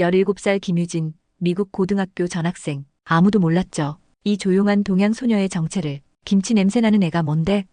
17살 김유진, 미국 고등학교 전학생. 아무도 몰랐죠. 이 조용한 동양 소녀의 정체를. 김치 냄새 나는 애가 뭔데?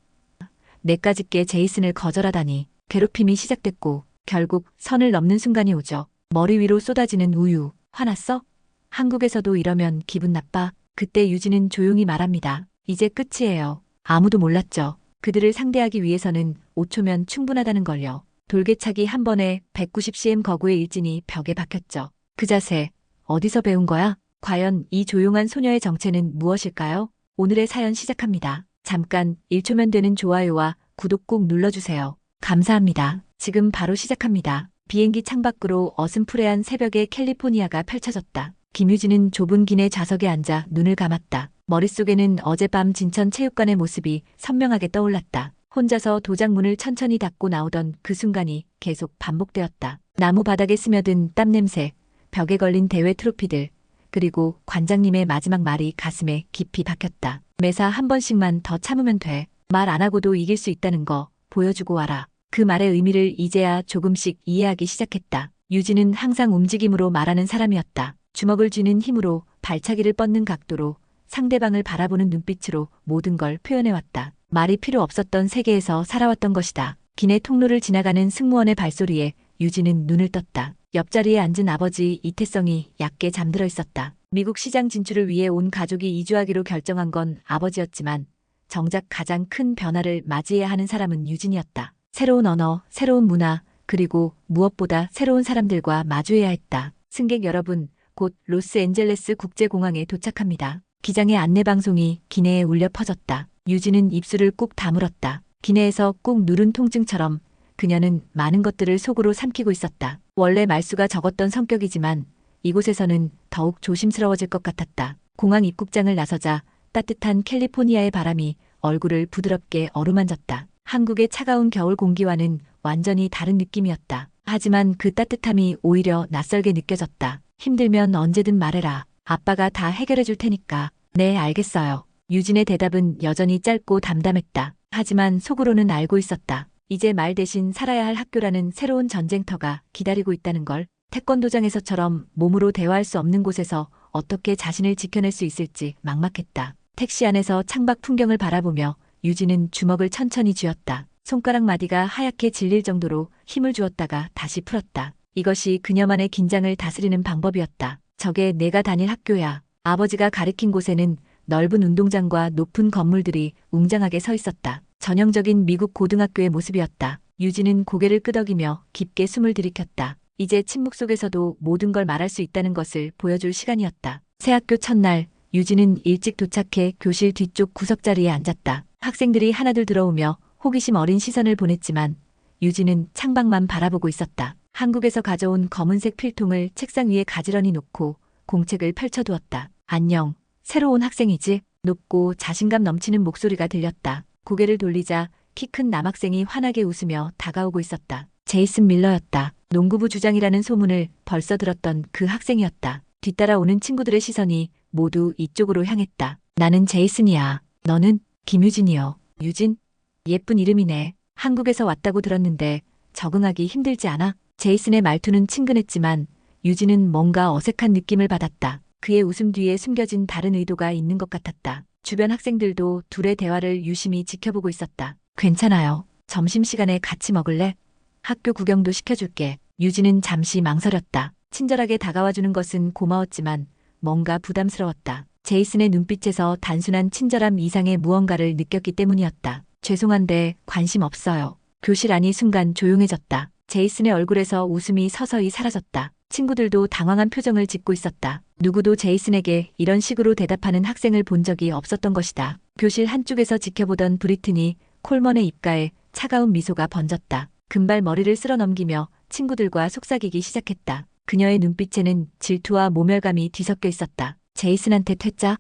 내까짓게 제이슨을 거절하다니. 괴롭힘이 시작됐고, 결국 선을 넘는 순간이 오죠. 머리 위로 쏟아지는 우유. 화났어? 한국에서도 이러면 기분 나빠. 그때 유진은 조용히 말합니다. 이제 끝이에요. 아무도 몰랐죠. 그들을 상대하기 위해서는 5초면 충분하다는 걸요. 돌개차기 한 번에 190cm 거구의 일진이 벽에 박혔죠. 그 자세, 어디서 배운 거야? 과연 이 조용한 소녀의 정체는 무엇일까요? 오늘의 사연 시작합니다. 잠깐 1초면 되는 좋아요와 구독 꼭 눌러주세요. 감사합니다. 지금 바로 시작합니다. 비행기 창밖으로 어슴푸레한 새벽에 캘리포니아가 펼쳐졌다. 김유진은 좁은 기내 좌석에 앉아 눈을 감았다. 머릿속에는 어젯밤 진천 체육관의 모습이 선명하게 떠올랐다. 혼자서 도장문을 천천히 닫고 나오던 그 순간이 계속 반복되었다. 나무 바닥에 스며든 땀 냄새, 벽에 걸린 대회 트로피들, 그리고 관장님의 마지막 말이 가슴에 깊이 박혔다. 매사 한 번씩만 더 참으면 돼. 말 안 하고도 이길 수 있다는 거 보여주고 와라. 그 말의 의미를 이제야 조금씩 이해하기 시작했다. 유진은 항상 움직임으로 말하는 사람이었다. 주먹을 쥐는 힘으로 발차기를 뻗는 각도로 상대방을 바라보는 눈빛으로 모든 걸 표현해왔다. 말이 필요 없었던 세계에서 살아왔던 것이다. 기내 통로를 지나가는 승무원의 발소리에 유진은 눈을 떴다. 옆자리에 앉은 아버지 이태성이 얕게 잠들어 있었다. 미국 시장 진출을 위해 온 가족이 이주하기로 결정한 건 아버지였지만 정작 가장 큰 변화를 맞이해야 하는 사람은 유진이었다. 새로운 언어, 새로운 문화, 그리고 무엇보다 새로운 사람들과 마주해야 했다. 승객 여러분, 곧 로스앤젤레스 국제공항에 도착합니다. 기장의 안내방송이 기내에 울려 퍼졌다. 유진은 입술을 꾹 다물었다. 기내에서 꾹 누른 통증처럼 그녀는 많은 것들을 속으로 삼키고 있었다. 원래 말수가 적었던 성격이지만 이곳에서는 더욱 조심스러워질 것 같았다. 공항 입국장을 나서자 따뜻한 캘리포니아의 바람이 얼굴을 부드럽게 어루만졌다. 한국의 차가운 겨울 공기와는 완전히 다른 느낌이었다. 하지만 그 따뜻함이 오히려 낯설게 느껴졌다. 힘들면 언제든 말해라. 아빠가 다 해결해 줄 테니까. 네, 알겠어요. 유진의 대답은 여전히 짧고 담담했다. 하지만 속으로는 알고 있었다. 이제 말 대신 살아야 할 학교라는 새로운 전쟁터가 기다리고 있다는 걸. 태권도장에서처럼 몸으로 대화할 수 없는 곳에서 어떻게 자신을 지켜낼 수 있을지 막막했다. 택시 안에서 창밖 풍경을 바라보며 유진은 주먹을 천천히 쥐었다. 손가락 마디가 하얗게 질릴 정도로 힘을 주었다가 다시 풀었다. 이것이 그녀만의 긴장을 다스리는 방법이었다. 저게 내가 다닐 학교야. 아버지가 가리킨 곳에는 넓은 운동장과 높은 건물들이 웅장하게 서 있었다. 전형적인 미국 고등학교의 모습이었다. 유진은 고개를 끄덕이며 깊게 숨을 들이켰다. 이제 침묵 속에서도 모든 걸 말할 수 있다는 것을 보여줄 시간이었다. 새 학교 첫날, 유진은 일찍 도착해 교실 뒤쪽 구석자리에 앉았다. 학생들이 하나둘 들어오며 호기심 어린 시선을 보냈지만 유진은 창밖만 바라보고 있었다. 한국에서 가져온 검은색 필통을 책상 위에 가지런히 놓고 공책을 펼쳐두었다. 안녕. 새로운 학생이지? 높고 자신감 넘치는 목소리가 들렸다. 고개를 돌리자 키 큰 남학생이 환하게 웃으며 다가오고 있었다. 제이슨 밀러였다. 농구부 주장이라는 소문을 벌써 들었던 그 학생이었다. 뒤따라 오는 친구들의 시선이 모두 이쪽으로 향했다. 나는 제이슨이야. 너는 김유진이요. 유진? 예쁜 이름이네. 한국에서 왔다고 들었는데 적응하기 힘들지 않아? 제이슨의 말투는 친근했지만 유진은 뭔가 어색한 느낌을 받았다. 그의 웃음 뒤에 숨겨진 다른 의도가 있는 것 같았다. 주변 학생들도 둘의 대화를 유심히 지켜보고 있었다. 괜찮아요. 점심시간에 같이 먹을래? 학교 구경도 시켜줄게. 유진은 잠시 망설였다. 친절하게 다가와주는 것은 고마웠지만 뭔가 부담스러웠다. 제이슨의 눈빛에서 단순한 친절함 이상의 무언가를 느꼈기 때문이었다. 죄송한데 관심 없어요. 교실 안이 순간 조용해졌다. 제이슨의 얼굴에서 웃음이 서서히 사라졌다. 친구들도 당황한 표정을 짓고 있었다. 누구도 제이슨에게 이런 식으로 대답하는 학생을 본 적이 없었던 것이다. 교실 한쪽에서 지켜보던 브리튼이 콜먼의 입가에 차가운 미소가 번졌다. 금발 머리를 쓸어 넘기며 친구들과 속삭이기 시작했다. 그녀의 눈빛에는 질투와 모멸감이 뒤섞여 있었다. 제이슨한테 퇴짜?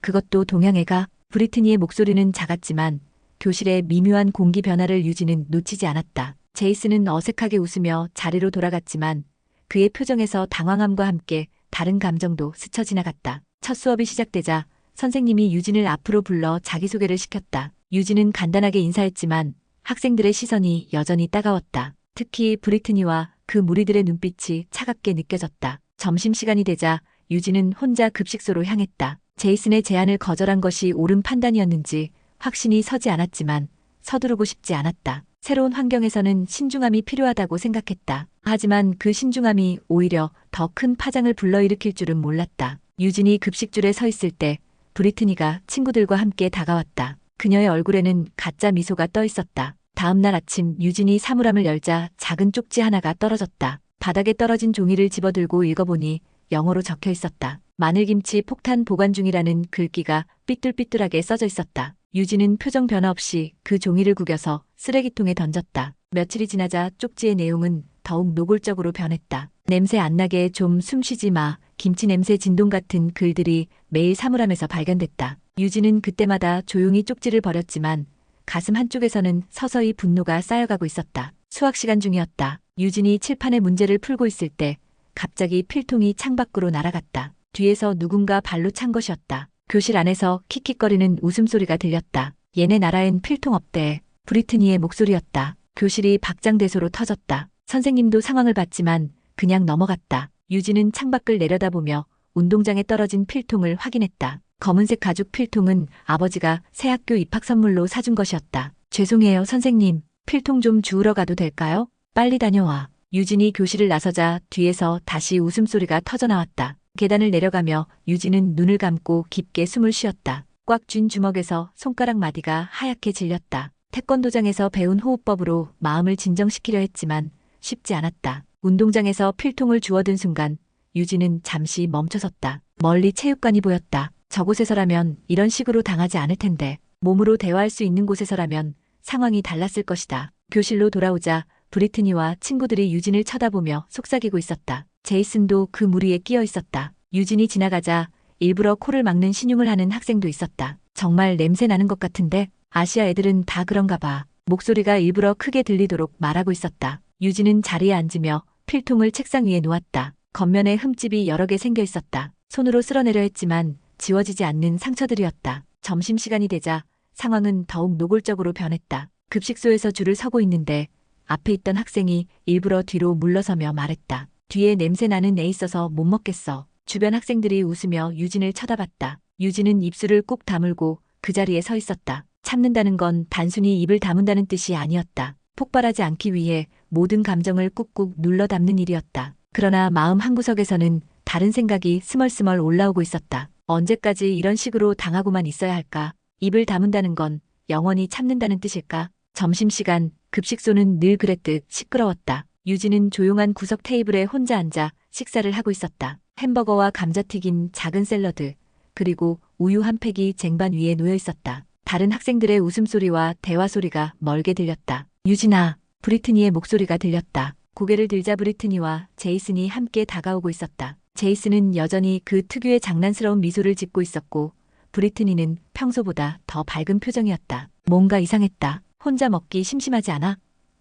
그것도 동양애가 브리트니의 목소리는 작았지만 교실의 미묘한 공기 변화를 유지는 놓치지 않았다. 제이슨은 어색하게 웃으며 자리로 돌아갔지만 그의 표정에서 당황함과 함께 다른 감정도 스쳐 지나갔다. 첫 수업이 시작되자 선생님이 유진을 앞으로 불러 자기소개를 시켰다. 유진은 간단하게 인사했지만 학생들의 시선이 여전히 따가웠다. 특히 브리트니와 그 무리들의 눈빛이 차갑게 느껴졌다. 점심시간이 되자 유진은 혼자 급식소로 향했다. 제이슨의 제안을 거절한 것이 옳은 판단이었는지 확신이 서지 않았지만 서두르고 싶지 않았다. 새로운 환경에서는 신중함이 필요하다고 생각했다. 하지만 그 신중함이 오히려 더 큰 파장을 불러일으킬 줄은 몰랐다. 유진이 급식줄에 서 있을 때 브리트니가 친구들과 함께 다가왔다. 그녀의 얼굴에는 가짜 미소가 떠 있었다. 다음 날 아침 유진이 사물함을 열자 작은 쪽지 하나가 떨어졌다. 바닥에 떨어진 종이를 집어들고 읽어보니 영어로 적혀 있었다. 마늘김치 폭탄 보관 중이라는 글귀가 삐뚤삐뚤하게 써져 있었다. 유진은 표정 변화 없이 그 종이를 구겨서 쓰레기통에 던졌다. 며칠이 지나자 쪽지의 내용은 더욱 노골적으로 변했다. 냄새 안 나게 좀 숨쉬지 마. 김치 냄새 진동 같은 글들이 매일 사물함에서 발견됐다. 유진은 그때마다 조용히 쪽지를 버렸지만 가슴 한쪽에서는 서서히 분노가 쌓여가고 있었다. 수학 시간 중이었다. 유진이 칠판의 문제를 풀고 있을 때 갑자기 필통이 창밖으로 날아갔다. 뒤에서 누군가 발로 찬 것이었다. 교실 안에서 킥킥거리는 웃음소리가 들렸다. 얘네 나라엔 필통 없대. 브리트니의 목소리였다. 교실이 박장대소로 터졌다. 선생님도 상황을 봤지만 그냥 넘어갔다. 유진은 창밖을 내려다보며 운동장에 떨어진 필통을 확인했다. 검은색 가죽 필통은 아버지가 새 학교 입학 선물로 사준 것이었다. 죄송해요, 선생님. 필통 좀 주우러 가도 될까요? 빨리 다녀와. 유진이 교실을 나서자 뒤에서 다시 웃음소리가 터져나왔다. 계단을 내려가며 유진은 눈을 감고 깊게 숨을 쉬었다. 꽉 쥔 주먹에서 손가락 마디가 하얗게 질렸다. 태권도장에서 배운 호흡법으로 마음을 진정시키려 했지만 쉽지 않았다. 운동장에서 필통을 주워든 순간 유진은 잠시 멈춰섰다. 멀리 체육관이 보였다. 저곳에서라면 이런 식으로 당하지 않을 텐데 몸으로 대화할 수 있는 곳에서라면 상황이 달랐을 것이다. 교실로 돌아오자 브리트니와 친구들이 유진을 쳐다보며 속삭이고 있었다. 제이슨도 그 무리에 끼어 있었다. 유진이 지나가자 일부러 코를 막는 신용을 하는 학생도 있었다. 정말 냄새 나는 것 같은데 아시아 애들은 다 그런가 봐. 목소리가 일부러 크게 들리도록 말하고 있었다. 유진은 자리에 앉으며 필통을 책상 위에 놓았다. 겉면에 흠집이 여러 개 생겨 있었다. 손으로 쓸어내려 했지만 지워지지 않는 상처들이었다. 점심시간이 되자 상황은 더욱 노골적으로 변했다. 급식소에서 줄을 서고 있는데 앞에 있던 학생이 일부러 뒤로 물러서며 말했다. 뒤에 냄새 나는 애 있어서 못 먹겠어. 주변 학생들이 웃으며 유진을 쳐다봤다. 유진은 입술을 꾹 다물고 그 자리에 서 있었다. 참는다는 건 단순히 입을 다문다는 뜻이 아니었다. 폭발하지 않기 위해 모든 감정을 꾹꾹 눌러 담는 일이었다. 그러나 마음 한구석에서는 다른 생각이 스멀스멀 올라오고 있었다. 언제까지 이런 식으로 당하고만 있어야 할까? 입을 다문다는 건 영원히 참는다는 뜻일까? 점심시간 급식소는 늘 그랬듯 시끄러웠다. 유진은 조용한 구석 테이블에 혼자 앉아 식사를 하고 있었다. 햄버거와 감자튀김, 작은 샐러드, 그리고 우유 한 팩이 쟁반 위에 놓여 있었다. 다른 학생들의 웃음소리와 대화 소리가 멀게 들렸다. 유진아, 브리트니의 목소리가 들렸다. 고개를 들자 브리트니와 제이슨이 함께 다가오고 있었다. 제이슨은 여전히 그 특유의 장난스러운 미소를 짓고 있었고, 브리트니는 평소보다 더 밝은 표정이었다. 뭔가 이상했다. 혼자 먹기 심심하지 않아?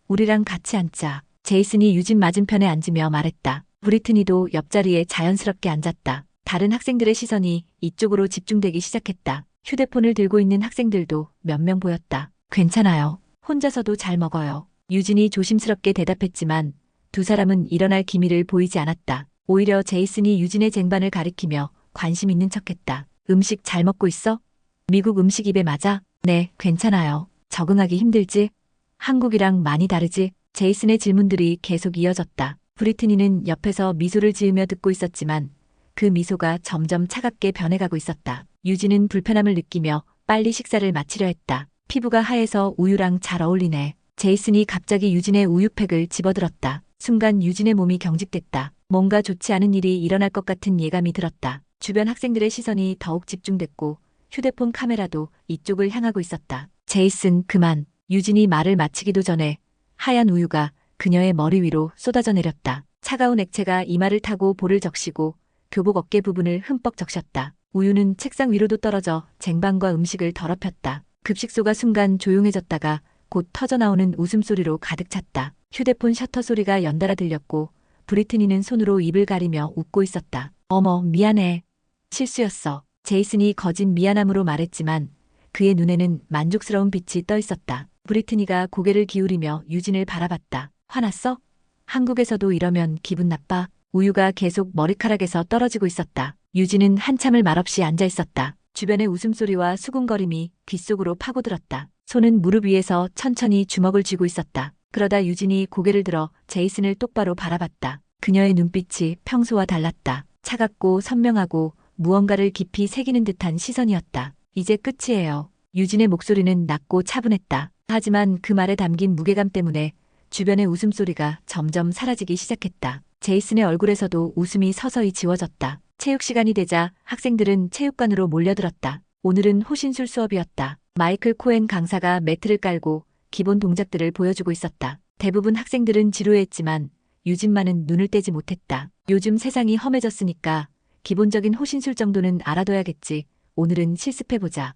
우리랑 같이 앉자. 제이슨이 유진 맞은편에 앉으며 말했다. 브리트니도 옆자리에 자연스럽게 앉았다. 다른 학생들의 시선이 이쪽으로 집중되기 시작했다. 휴대폰을 들고 있는 학생들도 몇 명 보였다. 괜찮아요. 혼자서도 잘 먹어요. 유진이 조심스럽게 대답했지만 두 사람은 일어날 기미를 보이지 않았다. 오히려 제이슨이 유진의 쟁반을 가리키며 관심 있는 척했다. 음식 잘 먹고 있어? 미국 음식 입에 맞아? 네, 괜찮아요. 적응하기 힘들지? 한국이랑 많이 다르지? 제이슨의 질문들이 계속 이어졌다. 브리트니는 옆에서 미소를 지으며 듣고 있었지만 그 미소가 점점 차갑게 변해가고 있었다. 유진은 불편함을 느끼며 빨리 식사를 마치려 했다. 피부가 하얘서 우유랑 잘 어울리네. 제이슨이 갑자기 유진의 우유팩을 집어들었다. 순간 유진의 몸이 경직됐다. 뭔가 좋지 않은 일이 일어날 것 같은 예감이 들었다. 주변 학생들의 시선이 더욱 집중됐고 휴대폰 카메라도 이쪽을 향하고 있었다. 제이슨 그만. 유진이 말을 마치기도 전에 하얀 우유가 그녀의 머리 위로 쏟아져 내렸다. 차가운 액체가 이마를 타고 볼을 적시고 교복 어깨 부분을 흠뻑 적셨다. 우유는 책상 위로도 떨어져 쟁반과 음식을 더럽혔다. 급식소가 순간 조용해졌다가 곧 터져나오는 웃음소리로 가득 찼다. 휴대폰 셔터 소리가 연달아 들렸고 브리트니는 손으로 입을 가리며 웃고 있었다. 어머, 미안해. 실수였어. 제이슨이 거진 미안함으로 말했지만 그의 눈에는 만족스러운 빛이 떠 있었다. 브리트니가 고개를 기울이며 유진을 바라봤다. 화났어? 한국에서도 이러면 기분 나빠? 우유가 계속 머리카락에서 떨어지고 있었다. 유진은 한참을 말없이 앉아 있었다. 주변의 웃음소리와 수군거림이 귓속으로 파고들었다. 손은 무릎 위에서 천천히 주먹을 쥐고 있었다. 그러다 유진이 고개를 들어 제이슨을 똑바로 바라봤다. 그녀의 눈빛이 평소와 달랐다. 차갑고 선명하고 무언가를 깊이 새기는 듯한 시선이었다. 이제 끝이에요. 유진의 목소리는 낮고 차분했다. 하지만 그 말에 담긴 무게감 때문에 주변의 웃음소리가 점점 사라지기 시작했다. 제이슨의 얼굴에서도 웃음이 서서히 지워졌다. 체육 시간이 되자 학생들은 체육관으로 몰려들었다. 오늘은 호신술 수업이었다. 마이클 코엔 강사가 매트를 깔고 기본 동작들을 보여주고 있었다. 대부분 학생들은 지루해했지만 유진만은 눈을 떼지 못했다. 요즘 세상이 험해졌으니까 기본적인 호신술 정도는 알아둬야겠지. 오늘은 실습해보자.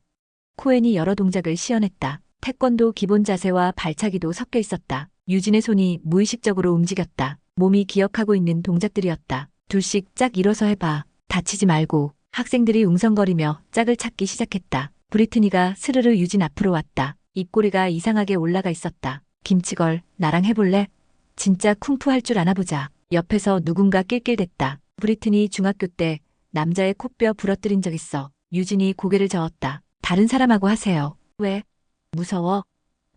코엔이 여러 동작을 시연했다. 태권도 기본 자세와 발차기도 섞여 있었다. 유진의 손이 무의식적으로 움직였다. 몸이 기억하고 있는 동작들이었다. 둘씩 짝 일어서 해봐. 다치지 말고. 학생들이 웅성거리며 짝을 찾기 시작했다. 브리트니가 스르르 유진 앞으로 왔다. 입꼬리가 이상하게 올라가 있었다. 김치걸, 나랑 해볼래? 진짜 쿵푸 할 줄 아나 보자. 옆에서 누군가 낄낄댔다. 브리트니 중학교 때 남자의 코뼈 부러뜨린 적 있어. 유진이 고개를 저었다. 다른 사람하고 하세요. 왜? 무서워?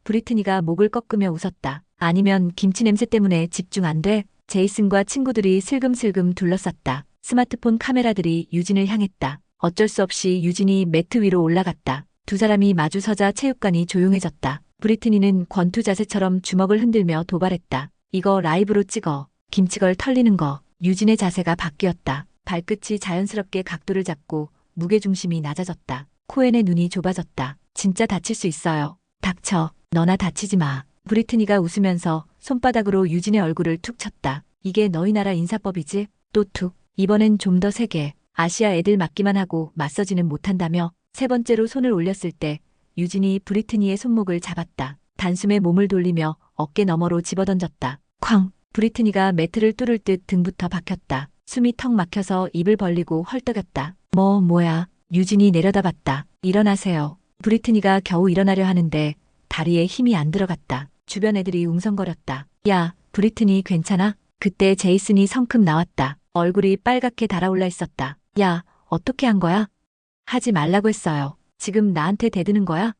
브리트니가 목을 꺾으며 웃었다. 아니면 김치 냄새 때문에 집중 안 돼? 제이슨과 친구들이 슬금슬금 둘러쌌다. 스마트폰 카메라들이 유진을 향했다. 어쩔 수 없이 유진이 매트 위로 올라갔다. 두 사람이 마주서자 체육관이 조용해졌다. 브리트니는 권투 자세처럼 주먹을 흔들며 도발했다. 이거 라이브로 찍어. 김치걸 털리는 거. 유진의 자세가 바뀌었다. 발끝이 자연스럽게 각도를 잡고 무게중심이 낮아졌다. 코엔의 눈이 좁아졌다. 진짜 다칠 수 있어요. 닥쳐. 너나 다치지 마. 브리트니가 웃으면서 손바닥으로 유진의 얼굴을 툭 쳤다. 이게 너희 나라 인사법이지? 또 툭. 이번엔 좀 더 세게. 아시아 애들 맞기만 하고 맞서지는 못한다며 세 번째로 손을 올렸을 때 유진이 브리트니의 손목을 잡았다. 단숨에 몸을 돌리며 어깨 너머로 집어던졌다. 쾅! 브리트니가 매트를 뚫을 듯 등부터 박혔다. 숨이 턱 막혀서 입을 벌리고 헐떡였다. 뭐, 뭐야. 유진이 내려다봤다. 일어나세요. 브리트니가 겨우 일어나려 하는데 다리에 힘이 안 들어갔다. 주변 애들이 웅성거렸다. 야, 브리트니 괜찮아? 그때 제이슨이 성큼 나왔다. 얼굴이 빨갛게 달아올라 있었다. 야, 어떻게 한 거야? 하지 말라고 했어요. 지금 나한테 대드는 거야?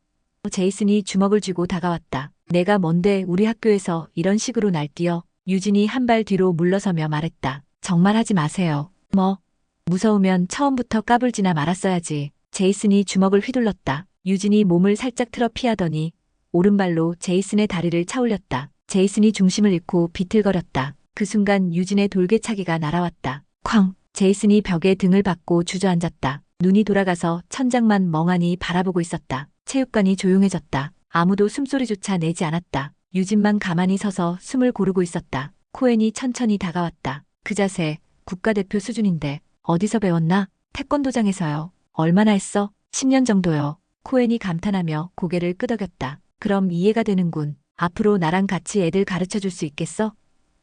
제이슨이 주먹을 쥐고 다가왔다. 내가 뭔데 우리 학교에서 이런 식으로 날뛰어? 유진이 한 발 뒤로 물러서며 말했다. 정말 하지 마세요. 뭐? 무서우면 처음부터 까불지나 말았어야지. 제이슨이 주먹을 휘둘렀다. 유진이 몸을 살짝 틀어 피하더니 오른발로 제이슨의 다리를 차올렸다. 제이슨이 중심을 잃고 비틀거렸다. 그 순간 유진의 돌개차기가 날아왔다. 쾅! 제이슨이 벽에 등을 받고 주저앉았다. 눈이 돌아가서 천장만 멍하니 바라보고 있었다. 체육관이 조용해졌다. 아무도 숨소리조차 내지 않았다. 유진만 가만히 서서 숨을 고르고 있었다. 코엔이 천천히 다가왔다. 그 자세 국가대표 수준인데 어디서 배웠나? 태권도장에서요. 얼마나 했어? 10년 정도요. 코엔이 감탄하며 고개를 끄덕였다. 그럼 이해가 되는군. 앞으로 나랑 같이 애들 가르쳐 줄 수 있겠어?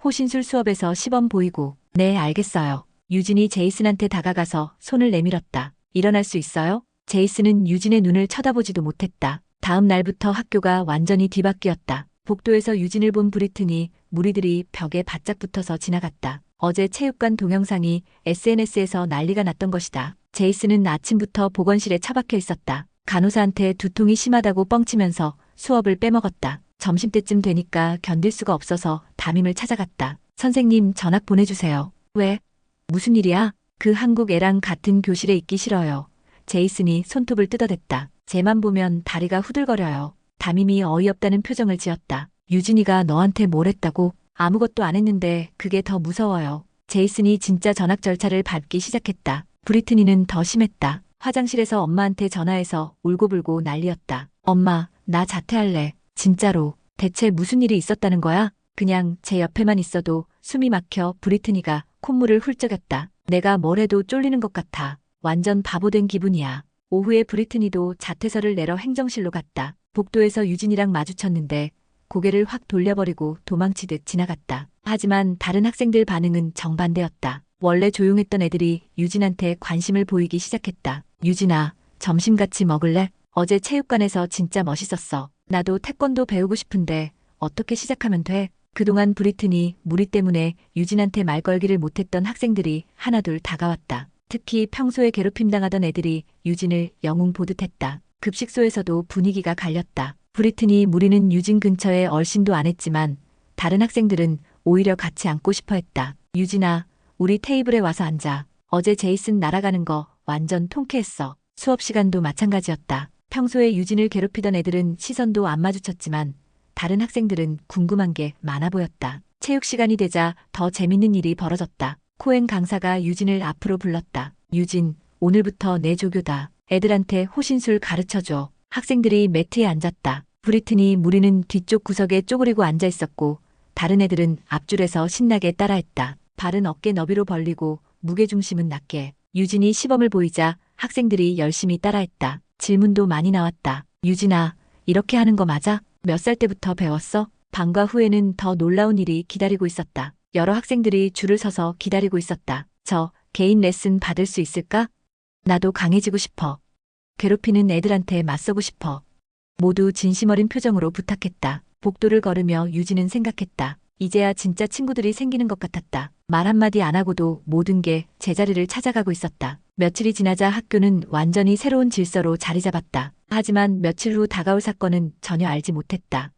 호신술 수업에서 시범 보이고. 네, 알겠어요. 유진이 제이슨한테 다가가서 손을 내밀었다. 일어날 수 있어요? 제이슨은 유진의 눈을 쳐다보지도 못했다. 다음 날부터 학교가 완전히 뒤바뀌었다. 복도에서 유진을 본 브리튼이 무리들이 벽에 바짝 붙어서 지나갔다. 어제 체육관 동영상이 SNS에서 난리가 났던 것이다. 제이슨은 아침부터 보건실에 처박혀 있었다. 간호사한테 두통이 심하다고 뻥치면서 수업을 빼먹었다. 점심때쯤 되니까 견딜 수가 없어서 담임을 찾아갔다. 선생님 전학 보내주세요. 왜? 무슨 일이야? 그 한국 애랑 같은 교실에 있기 싫어요. 제이슨이 손톱을 뜯어댔다. 쟤만 보면 다리가 후들거려요. 담임이 어이없다는 표정을 지었다. 유진이가 너한테 뭘 했다고? 아무것도 안 했는데 그게 더 무서워요. 제이슨이 진짜 전학 절차를 밟기 시작했다. 브리트니는 더 심했다. 화장실에서 엄마한테 전화해서 울고불고 난리였다. 엄마, 나 자퇴할래. 진짜로. 대체 무슨 일이 있었다는 거야? 그냥 제 옆에만 있어도 숨이 막혀 브리트니가 콧물을 훌쩍였다. 내가 뭘 해도 쫄리는 것 같아. 완전 바보된 기분이야. 오후에 브리트니도 자퇴서를 내러 행정실로 갔다. 복도에서 유진이랑 마주쳤는데 고개를 확 돌려버리고 도망치듯 지나갔다. 하지만 다른 학생들 반응은 정반대였다. 원래 조용했던 애들이 유진한테 관심을 보이기 시작했다. 유진아, 점심 같이 먹을래? 어제 체육관에서 진짜 멋있었어. 나도 태권도 배우고 싶은데 어떻게 시작하면 돼? 그동안 브리튼이 무리 때문에 유진한테 말 걸기를 못했던 학생들이 하나둘 다가왔다. 특히 평소에 괴롭힘 당하던 애들이 유진을 영웅 보듯 했다. 급식소에서도 분위기가 갈렸다. 브리튼이 무리는 유진 근처에 얼씬도 안 했지만 다른 학생들은 오히려 같이 앉고 싶어 했다. 유진아, 우리 테이블에 와서 앉아. 어제 제이슨 날아가는 거 완전 통쾌했어. 수업 시간도 마찬가지였다. 평소에 유진을 괴롭히던 애들은 시선도 안 마주쳤지만 다른 학생들은 궁금한 게 많아 보였다. 체육 시간이 되자 더 재밌는 일이 벌어졌다. 코엔 강사가 유진을 앞으로 불렀다. 유진, 오늘부터 내 조교다. 애들한테 호신술 가르쳐줘. 학생들이 매트에 앉았다. 브리튼이 무리는 뒤쪽 구석에 쪼그리고 앉아 있었고 다른 애들은 앞줄에서 신나게 따라했다. 발은 어깨 너비로 벌리고 무게중심은 낮게. 유진이 시범을 보이자 학생들이 열심히 따라했다. 질문도 많이 나왔다. 유진아, 이렇게 하는 거 맞아? 몇 살 때부터 배웠어? 방과 후에는 더 놀라운 일이 기다리고 있었다. 여러 학생들이 줄을 서서 기다리고 있었다. 저 개인 레슨 받을 수 있을까? 나도 강해지고 싶어. 괴롭히는 애들한테 맞서고 싶어. 모두 진심 어린 표정으로 부탁했다. 복도를 걸으며 유진은 생각했다. 이제야 진짜 친구들이 생기는 것 같았다. 말 한마디 안 하고도 모든 게 제자리를 찾아가고 있었다. 며칠이 지나자 학교는 완전히 새로운 질서로 자리 잡았다. 하지만 며칠 후 다가올 사건은 전혀 알지 못했다.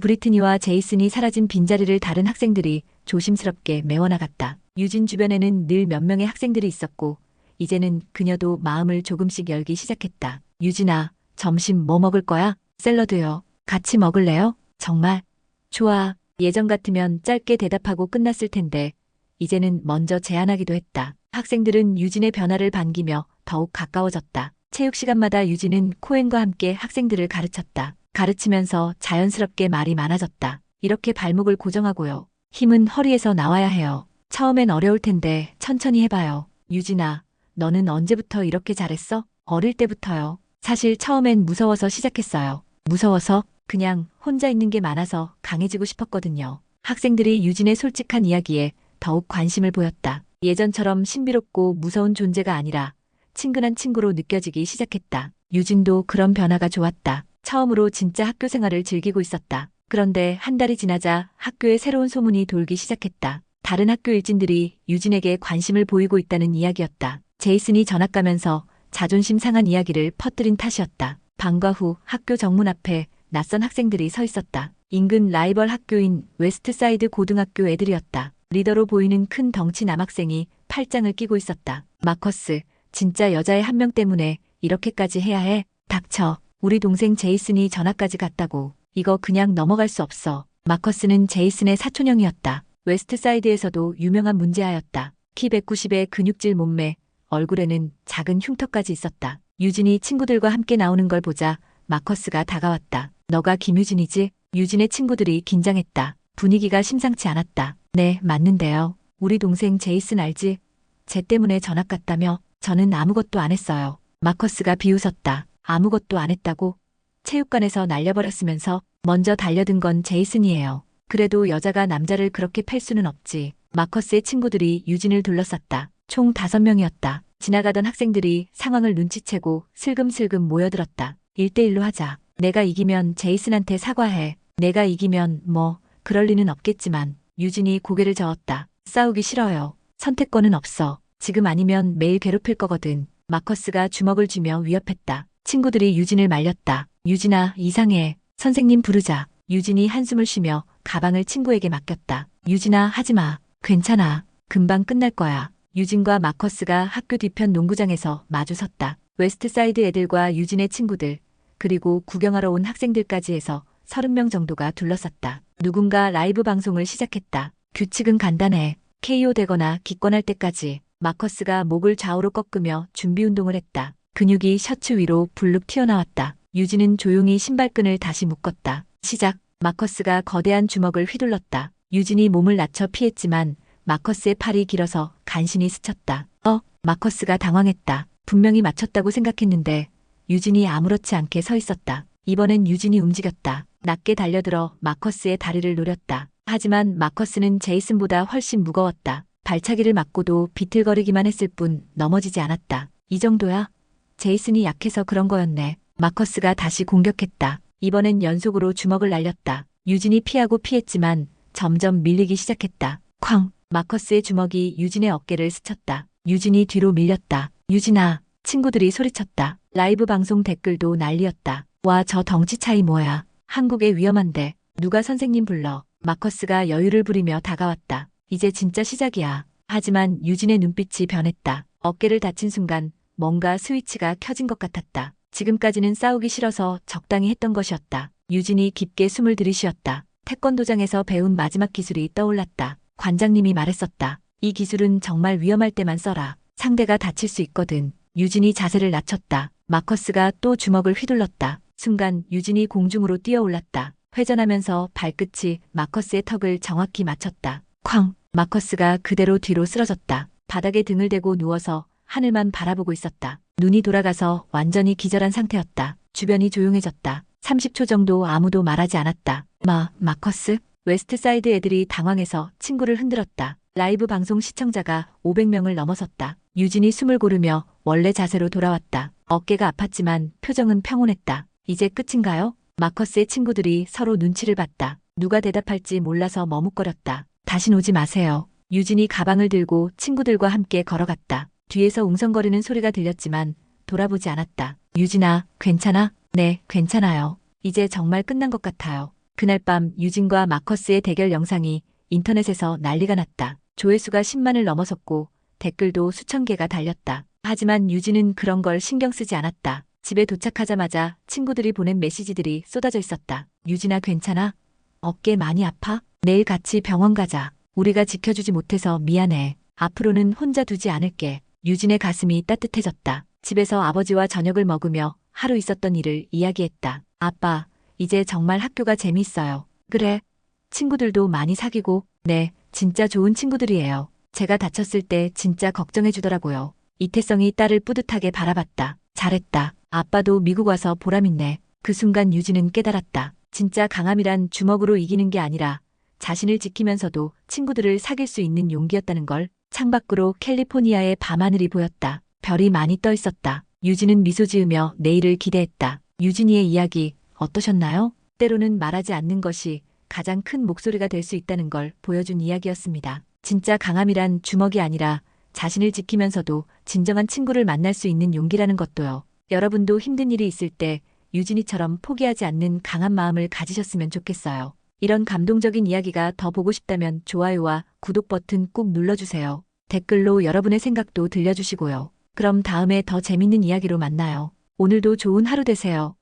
브리트니와 제이슨이 사라진 빈자리를 다른 학생들이 조심스럽게 메워나갔다. 유진 주변에는 늘 몇 명의 학생들이 있었고, 이제는 그녀도 마음을 조금씩 열기 시작했다. 유진아, 점심 뭐 먹을 거야? 샐러드요. 같이 먹을래요? 정말? 좋아. 예전 같으면 짧게 대답하고 끝났을 텐데, 이제는 먼저 제안하기도 했다. 학생들은 유진의 변화를 반기며 더욱 가까워졌다. 체육 시간마다 유진은 코엔과 함께 학생들을 가르쳤다. 가르치면서 자연스럽게 말이 많아졌다. 이렇게 발목을 고정하고요. 힘은 허리에서 나와야 해요. 처음엔 어려울 텐데 천천히 해봐요. 유진아, 너는 언제부터 이렇게 잘했어? 어릴 때부터요. 사실 처음엔 무서워서 시작했어요. 무서워서 그냥 혼자 있는 게 많아서 강해지고 싶었거든요. 학생들이 유진의 솔직한 이야기에 더욱 관심을 보였다. 예전처럼 신비롭고 무서운 존재가 아니라 친근한 친구로 느껴지기 시작했다. 유진도 그런 변화가 좋았다. 처음으로 진짜 학교 생활을 즐기고 있었다. 그런데 한 달이 지나자 학교에 새로운 소문이 돌기 시작했다. 다른 학교 일진들이 유진에게 관심을 보이고 있다는 이야기였다. 제이슨이 전학 가면서 자존심 상한 이야기를 퍼뜨린 탓이었다. 방과 후 학교 정문 앞에 낯선 학생들이 서 있었다. 인근 라이벌 학교인 웨스트사이드 고등학교 애들이었다. 리더로 보이는 큰 덩치 남학생이 팔짱을 끼고 있었다. 마커스, 진짜 여자의 한명 때문에 이렇게까지 해야 해? 닥쳐. 우리 동생 제이슨이 전학까지 갔다고. 이거 그냥 넘어갈 수 없어. 마커스는 제이슨의 사촌형이었다. 웨스트사이드에서도 유명한 문제아였다. 키 190의 근육질 몸매, 얼굴에는 작은 흉터까지 있었다. 유진이 친구들과 함께 나오는 걸 보자 마커스가 다가왔다. 너가 김유진이지? 유진의 친구들이 긴장했다. 분위기가 심상치 않았다. 네, 맞는데요. 우리 동생 제이슨 알지? 쟤 때문에 전학 갔다며 저는 아무것도 안 했어요. 마커스가 비웃었다. 아무것도 안 했다고? 체육관에서 날려버렸으면서 먼저 달려든 건 제이슨이에요. 그래도 여자가 남자를 그렇게 팰 수는 없지. 마커스의 친구들이 유진을 둘러쌌다. 총 다섯 명이었다. 지나가던 학생들이 상황을 눈치채고 슬금슬금 모여들었다. 1대1로 하자. 내가 이기면 제이슨한테 사과해. 내가 이기면 뭐 그럴 리는 없겠지만 유진이 고개를 저었다. 싸우기 싫어요. 선택권은 없어. 지금 아니면 매일 괴롭힐 거거든. 마커스가 주먹을 쥐며 위협했다. 친구들이 유진을 말렸다. 유진아, 이상해. 선생님 부르자. 유진이 한숨을 쉬며 가방을 친구에게 맡겼다. 유진아, 하지 마. 괜찮아. 금방 끝날 거야. 유진과 마커스가 학교 뒤편 농구장에서 마주 섰다. 웨스트사이드 애들과 유진의 친구들, 그리고 구경하러 온 학생들까지 해서 30명 정도가 둘러쌌다. 누군가 라이브 방송을 시작했다. 규칙은 간단해. KO 되거나 기권할 때까지 마커스가 목을 좌우로 꺾으며 준비 운동을 했다. 근육이 셔츠 위로 불룩 튀어나왔다. 유진은 조용히 신발끈을 다시 묶었다. 시작. 마커스가 거대한 주먹을 휘둘렀다. 유진이 몸을 낮춰 피했지만 마커스의 팔이 길어서 간신히 스쳤다. 어, 마커스가 당황했다. 분명히 맞췄다고 생각했는데 유진이 아무렇지 않게 서 있었다. 이번엔 유진이 움직였다. 낮게 달려들어 마커스의 다리를 노렸다. 하지만 마커스는 제이슨보다 훨씬 무거웠다. 발차기를 맞고도 비틀거리기만 했을 뿐 넘어지지 않았다. 이 정도야? 제이슨이 약해서 그런 거였네. 마커스가 다시 공격했다. 이번엔 연속으로 주먹을 날렸다. 유진이 피하고 피했지만 점점 밀리기 시작했다. 쾅! 마커스의 주먹이 유진의 어깨를 스쳤다. 유진이 뒤로 밀렸다. 유진아! 친구들이 소리쳤다. 라이브 방송 댓글도 난리였다. 와, 저 덩치 차이 뭐야. 한국에 위험한데. 누가 선생님 불러. 마커스가 여유를 부리며 다가왔다. 이제 진짜 시작이야. 하지만 유진의 눈빛이 변했다. 어깨를 다친 순간 뭔가 스위치가 켜진 것 같았다. 지금까지는 싸우기 싫어서 적당히 했던 것이었다. 유진이 깊게 숨을 들이쉬었다. 태권도장에서 배운 마지막 기술이 떠올랐다. 관장님이 말했었다. 이 기술은 정말 위험할 때만 써라. 상대가 다칠 수 있거든. 유진이 자세를 낮췄다. 마커스가 또 주먹을 휘둘렀다. 순간 유진이 공중으로 뛰어올랐다. 회전하면서 발끝이 마커스의 턱을 정확히 맞췄다. 쾅! 마커스가 그대로 뒤로 쓰러졌다. 바닥에 등을 대고 누워서 하늘만 바라보고 있었다. 눈이 돌아가서 완전히 기절한 상태였다. 주변이 조용해졌다. 30초 정도 아무도 말하지 않았다. 마, 마커스? 웨스트사이드 애들이 당황해서 친구를 흔들었다. 라이브 방송 시청자가 500명을 넘어섰다. 유진이 숨을 고르며 원래 자세로 돌아왔다. 어깨가 아팠지만 표정은 평온했다. 이제 끝인가요? 마커스의 친구들이 서로 눈치를 봤다. 누가 대답할지 몰라서 머뭇거렸다. 다신 오지 마세요. 유진이 가방을 들고 친구들과 함께 걸어갔다. 뒤에서 웅성거리는 소리가 들렸지만 돌아보지 않았다. 유진아, 괜찮아? 네, 괜찮아요. 이제 정말 끝난 것 같아요. 그날 밤 유진과 마커스의 대결 영상이 인터넷에서 난리가 났다. 조회수가 10만을 넘어섰고 댓글도 수천 개가 달렸다. 하지만 유진은 그런 걸 신경 쓰지 않았다. 집에 도착하자마자 친구들이 보낸 메시지들이 쏟아져 있었다. 유진아 괜찮아? 어깨 많이 아파? 내일 같이 병원 가자. 우리가 지켜주지 못해서 미안해. 앞으로는 혼자 두지 않을게. 유진의 가슴이 따뜻해졌다. 집에서 아버지와 저녁을 먹으며 하루 있었던 일을 이야기했다. 아빠, 이제 정말 학교가 재미있어요. 그래. 친구들도 많이 사귀고, 네, 진짜 좋은 친구들이에요. 제가 다쳤을 때 진짜 걱정해주더라고요. 이태성이 딸을 뿌듯하게 바라봤다. 잘했다. 아빠도 미국 와서 보람있네. 그 순간 유진은 깨달았다. 진짜 강함이란 주먹으로 이기는 게 아니라 자신을 지키면서도 친구들을 사귈 수 있는 용기였다는 걸 창밖으로 캘리포니아의 밤하늘이 보였다. 별이 많이 떠 있었다. 유진은 미소 지으며 내일을 기대했다. 유진이의 이야기 어떠셨나요? 때로는 말하지 않는 것이 가장 큰 목소리가 될 수 있다는 걸 보여준 이야기였습니다. 진짜 강함이란 주먹이 아니라 자신을 지키면서도 진정한 친구를 만날 수 있는 용기라는 것도요. 여러분도 힘든 일이 있을 때 유진이처럼 포기하지 않는 강한 마음을 가지셨으면 좋겠어요. 이런 감동적인 이야기가 더 보고 싶다면 좋아요와 구독 버튼 꾹 눌러주세요. 댓글로 여러분의 생각도 들려주시고요. 그럼 다음에 더 재밌는 이야기로 만나요. 오늘도 좋은 하루 되세요.